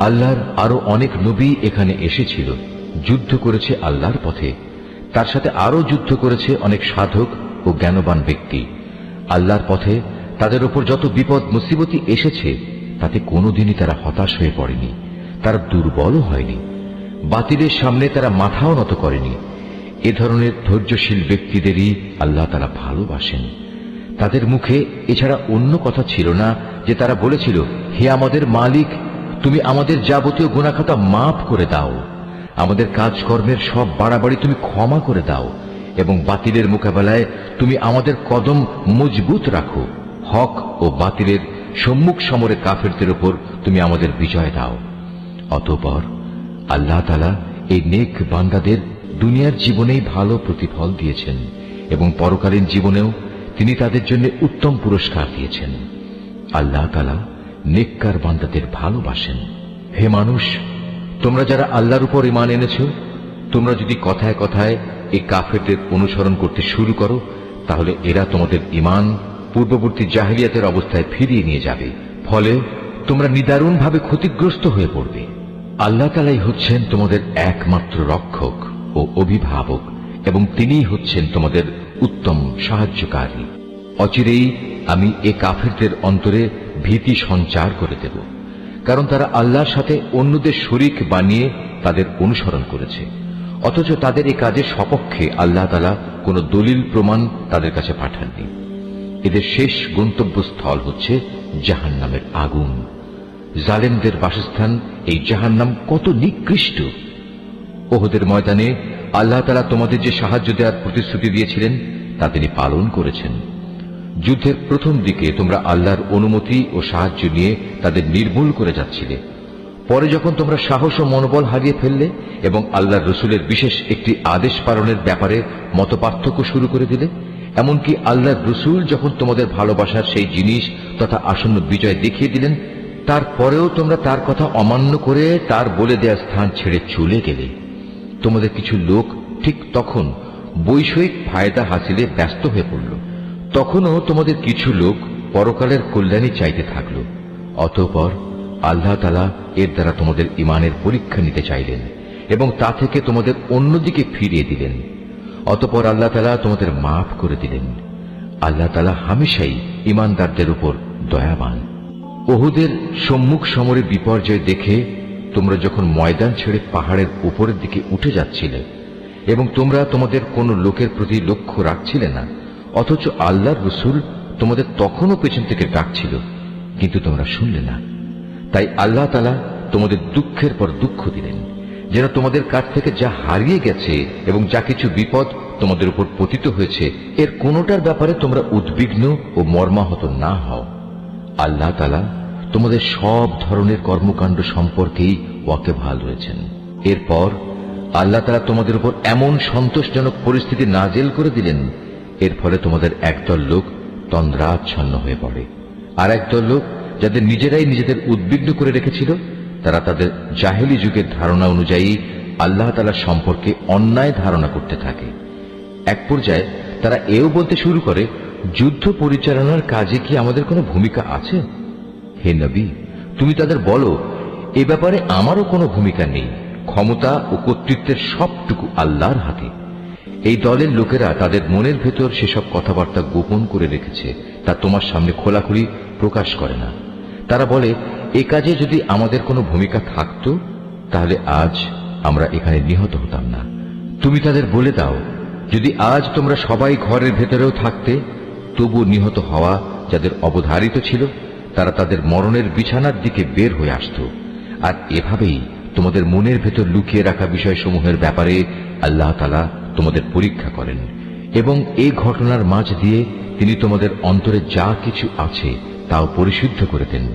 আল্লাহর আরও অনেক নবী এখানে এসেছিল, যুদ্ধ করেছে আল্লাহর পথে। তার সাথে আরও যুদ্ধ করেছে অনেক সাধক ও জ্ঞানবান ব্যক্তি। আল্লাহর পথে তাদের উপর যত বিপদ মুসিবতি এসেছে, তাতে কোনোদিনই তারা হতাশ হয়ে পড়েনি, তারা দুর্বলও হয়নি। বাতিলের সামনে তারা মাথাও নত করেনি। এ ধরনের ধৈর্যশীল ব্যক্তিদেরই আল্লাহ তারা ভালোবাসেন। তাদের মুখে এছাড়া অন্য কথা ছিল না যে তারা বলেছিল, হে আমাদের মালিক তুমি আমাদের যাবতীয় গুণাখাতা মাফ করে দাও। আমাদের কাজকর্মের সব বাড়াবাড়ি তুমি ক্ষমা করে দাও এবং বাতিলের মোকাবেলায় তুমি আমাদের কদম মজবুত রাখো। হক ও বাতিলের সম্মুখ সমরে কাফেরদের উপর তুমি আমাদের বিজয় দাও। অতঃপর আল্লাহ তালা এই নেক বান্দাদের দুনিয়ার জীবনেই ভালো প্রতিফল দিয়েছেন এবং পরকালীন জীবনেও তিনি তাদের জন্য উত্তম পুরস্কার দিয়েছেন। আল্লাহ তালা নেককার বান্দাদের ভালোবাসেন। হে মানুষ, তোমরা যারা আল্লাহর উপর ইমান এনেছ, তোমরা যদি কথায় কথায় এই কাফেরদের অনুসরণ করতে শুরু করো, তাহলে এরা তোমাদের ইমান পূর্ববর্তী জাহিলিয়াতের অবস্থায় ফিরিয়ে নিয়ে যাবে। ফলে তোমরা নিদারুণভাবে ক্ষতিগ্রস্ত হয়ে পড়বে। আল্লাহ তালাই হচ্ছেন তোমাদের একমাত্র রক্ষক ও অভিভাবক, এবং তিনিই হচ্ছেন তোমাদের উত্তম সাহায্যকারী। অচিরেই আমি এ কাফেরদের অন্তরে ভীতি সঞ্চার করে দেব, কারণ তারা আল্লাহর সাথে অন্যদের শরিক বানিয়ে তাদের অনুসরণ করেছে, অথচ তাদের এই কাজের সপক্ষে আল্লাহ তালা কোনো দলিল প্রমাণ তাদের কাছে পাঠাননি। এদের শেষ গন্তব্যস্থল হচ্ছে জাহান্নামের আগুন। জালেমদের বাসস্থান এই জাহান্নাম কত নিকৃষ্ট। ওহদের ময়দানে আল্লাহ তালা তোমাদের যে সাহায্য দেওয়ার প্রতিশ্রুতি দিয়েছিলেন, তা তিনি পালন করেছেন। যুদ্ধের প্রথম দিকে তোমরা আল্লাহর অনুমতি ও সাহায্য নিয়ে তাদের নির্মূল করে যাচ্ছিলে। পরে যখন তোমরা সাহস ও মনোবল হারিয়ে ফেললে এবং আল্লাহর রসুলের বিশেষ একটি আদেশ পালনের ব্যাপারে মতপার্থক্য শুরু করে দিলে, এমনকি আল্লাহর রসুল যখন তোমাদের ভালোবাসার সেই জিনিস তথা আসন্ন বিজয় দেখিয়ে দিলেন, তারপরেও তোমরা তার কথা অমান্য করে তার বলে দেয়া স্থান ছেড়ে চলে গেলে। তোমাদের কিছু লোক ঠিক তখন বৈষয়িক ফায়দা হাসিলে ব্যস্ত হয়ে পড়ল। তখনও তোমাদের কিছু লোক পরকালের কল্যাণী চাইতে থাকল, অতঃপর আল্লাহ তালা এর দ্বারা তোমাদের ইমানের পরীক্ষা নিতে চাইলেন এবং তা থেকে তোমাদের অন্যদিকে ফিরিয়ে দিলেন। অতপর আল্লাহ তালা তোমাদের মাফ করে দিলেন। আল্লাহ তালা হামেশাই ইমানদারদের উপর দয়াবান। ওহুদের সম্মুখ সমরে বিপর্যয় দেখে তোমরা যখন ময়দান ছেড়ে পাহাড়ের উপরের দিকে উঠে যাচ্ছিলে এবং তোমরা তোমাদের কোন লোকের প্রতি লক্ষ্য রাখছিলে না অথচ আল্লাহর রসুল তোমাদের তখনও পেছন থেকে ডাকছিল, কিন্তু তোমরা শুনলে না। তাই আল্লাহ তালা তোমাদের দুঃখের পর দুঃখ দিলেন, যেন তোমাদের কাছ থেকে যা হারিয়ে গেছে এবং যা কিছু বিপদ তোমাদের উপর পতিত হয়েছে, এর কোনোটার ব্যাপারে তোমরা উদ্বিগ্ন ও মর্মাহত না হও। আল্লাহ তালা তোমাদের সব ধরনের কর্মকাণ্ড সম্পর্কেই ওয়াকে ভালো রয়েছেন। এরপর আল্লাহ তালা তোমাদের উপর এমন সন্তোষজনক পরিস্থিতি নাজেল করে দিলেন এর ফলে তোমাদের একদল লোক তন্দ্রাচ্ছন্ন হয়ে পড়ে। আর একদল লোক যাদের নিজেরাই নিজেদের উদ্বিগ্ন করে রেখেছিল, তারা তাদের জাহেলি যুগের ধারণা অনুযায়ী আল্লাহ তালা সম্পর্কে অন্যায় ধারণা করতে থাকে। এক পর্যায়ে তারা এও বলতে শুরু করে, যুদ্ধ পরিচালনার কাজে কি আমাদের কোনো ভূমিকা আছে? হে নবী, তুমি তাদের বলো, এ ব্যাপারে আমারও কোনো ভূমিকা নেই। ক্ষমতা ও কর্তৃত্বের সবটুকু আল্লাহর হাতে। এই দলের লোকেরা তাদের মনের ভেতর সেসব কথাবার্তা গোপন করে রেখেছে, তা তোমার সামনে খোলাখুলি প্রকাশ করে না। তারা বলে, এ কাজে যদি আমাদের কোনো ভূমিকা থাকতো, তাহলে আজ আমরা এখানে নিহত হতাম না। তুমি তাদের বলে দাও, যদি আজ তোমরা সবাই ঘরের ভেতরেও থাকতে তবু নিহত হওয়া যাদের অবধারিত ছিল, তারা তাদের মরণের বিছানার দিকে বের হয়ে আসত। আর এভাবেই তোমাদের মনের ভেতর লুকিয়ে রাখা বিষয়সমূহের ব্যাপারে আল্লাহ তালা তোমাদের পরীক্ষা করেন এবং এই ঘটনার মাঝ দিয়ে তিনি তোমাদের অন্তরে যা কিছু আছে তাও পরিশুদ্ধ করে দেন।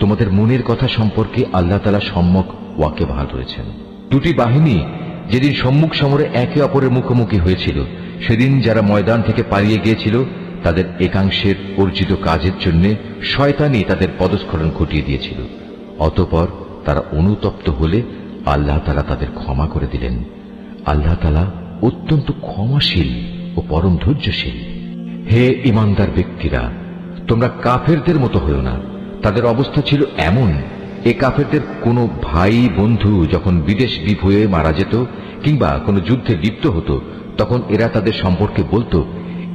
তোমাদের মনের কথা সম্পর্কে আল্লাহ তালা সম্যক ওয়াকে ভালো রয়েছেন দুটি বাহিনী যেদিন সম্মুখ সমরে একে অপরের মুখোমুখি হয়েছিল, সেদিন যারা ময়দান থেকে পালিয়ে গিয়েছিল, তাদের একাংশের অর্জিত কাজের জন্য শয়তানি তাদের পদস্খলন ঘটিয়ে দিয়েছিল। অতপর তারা অনুতপ্ত হলে আল্লাহ তালা তাদের ক্ষমা করে দিলেন। আল্লাহ তালা অত্যন্ত ক্ষমাশীল ও পরম ধৈর্যশীল। হে ইমানদার ব্যক্তিরা, তোমরা কাফেরদের মতো হও না। তাদের অবস্থা ছিল এমন, এ কাফেরদের কোনো ভাই বন্ধু যখন বিদেশ বিপ হয়ে মারা যেত কিংবা কোনো যুদ্ধে লিপ্ত হতো, তখন এরা তাদের সম্পর্কে বলতো,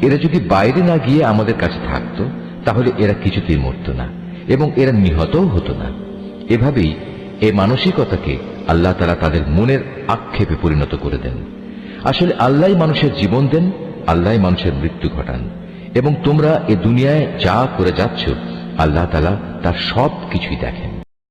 এরা যদি বাইরে না গিয়ে আমাদের কাছে থাকতো, তাহলে এরা কিছুতেই মরত না এবং এরা নিহতও হতো না। এভাবেই এ মানসিকতাকে আল্লাহ তারা তাদের মনের আক্ষেপে পরিণত করে দেন। আসলে আল্লাহ মানুষের জীবন দেন, আল্লাহ মানুষের মৃত্যু ঘটান। এবং তোমরা এ দুনিয়ায় যা করে যাচ্ছ, আল্লাহ তালা তার সব কিছুই দেখেন।